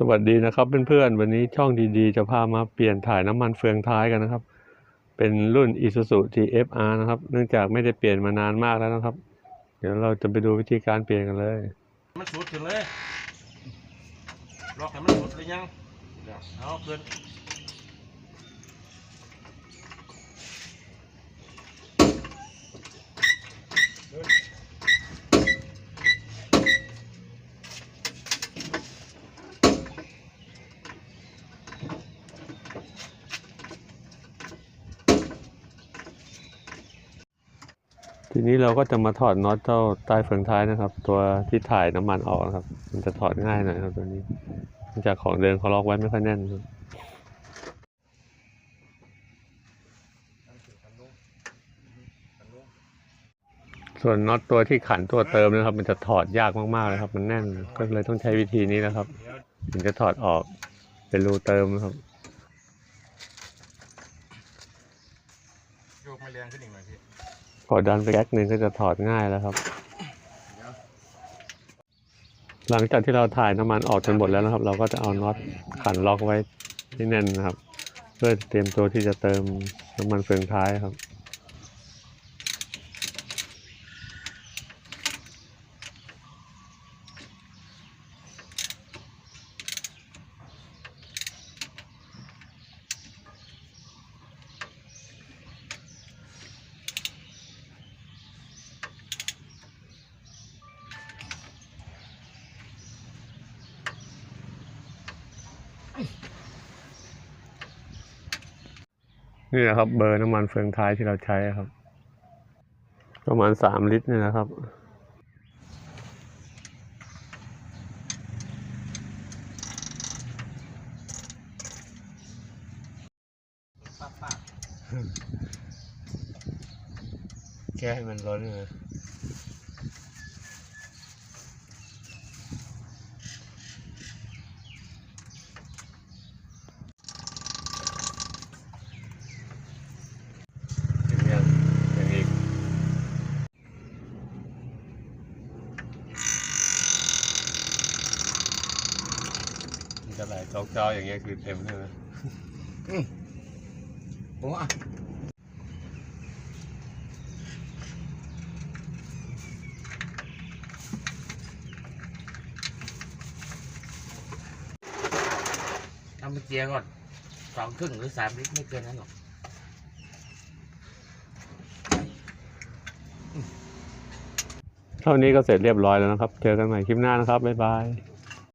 สวัสดีนะครับเพื่อนๆวันนี้ช่องดีๆ จะพามาเปลี่ยนถ่ายน้ำมันเฟืองท้ายกันนะครับ เป็นรุ่น Isuzu TFR นะครับ เนื่องจากไม่ได้เปลี่ยนมานานมากแล้วนะครับ เดี๋ยวเราจะไปดูวิธีการเปลี่ยนกันเลย มันสุดถึงเลยล็อกให้มันสุดเลยยังเดี๋ยวเอาขึ้น ทีนี้เราก็จะมาถอดน็อตเจ้าใต้เฟืองท้ายนะครับ ตัวที่ถ่ายน้ำมันออกนะครับ มันจะถอดง่ายหน่อยครับตัวนี้จากของเดิมเขาล็อกไว้ไม่ค่อยแน่นครับส่วนน็อตตัวที่ขันตัวเติมนะครับ มันจะถอดยากมากๆเลยครับ มันแน่นก็เลยต้องใช้วิธีนี้นะครับ ถึงจะถอดออกเป็นรูเติมนะครับโยกม่แรงขึ้นอีกหน่อยพี่ พอดันไปแก๊กหนึ่งก็จะถอดง่ายแล้วครับ หลังจากที่เราถ่ายน้ำมันออกจนหมดแล้วนะครับ เราก็จะเอาน็อตขันล็อกไว้ที่แน่นนะครับ เพื่อเตรียมตัวที่จะเติมน้ำมันเฟืองท้ายครับ นี่นะครับ เบอร์น้ำมันเฟืองท้ายที่เราใช้ครับ ประมาณสามลิตรนี่นะครับป้าป้าแค่ให้มันล้อนเลย อย่างนี้อย่างนี้มัน จะไหลจอกจออย่างเงี้ยคือเต็มใช่ไหมโอ้อะทำเป็นเจียก่อนสองครึ่งหรือสามลิตรไม่เกินนั้นหรอกเท่านี้ก็เสร็จเรียบร้อยแล้วนะครับ เจอกันใหม่คลิปหน้านะครับ บ๊ายบาย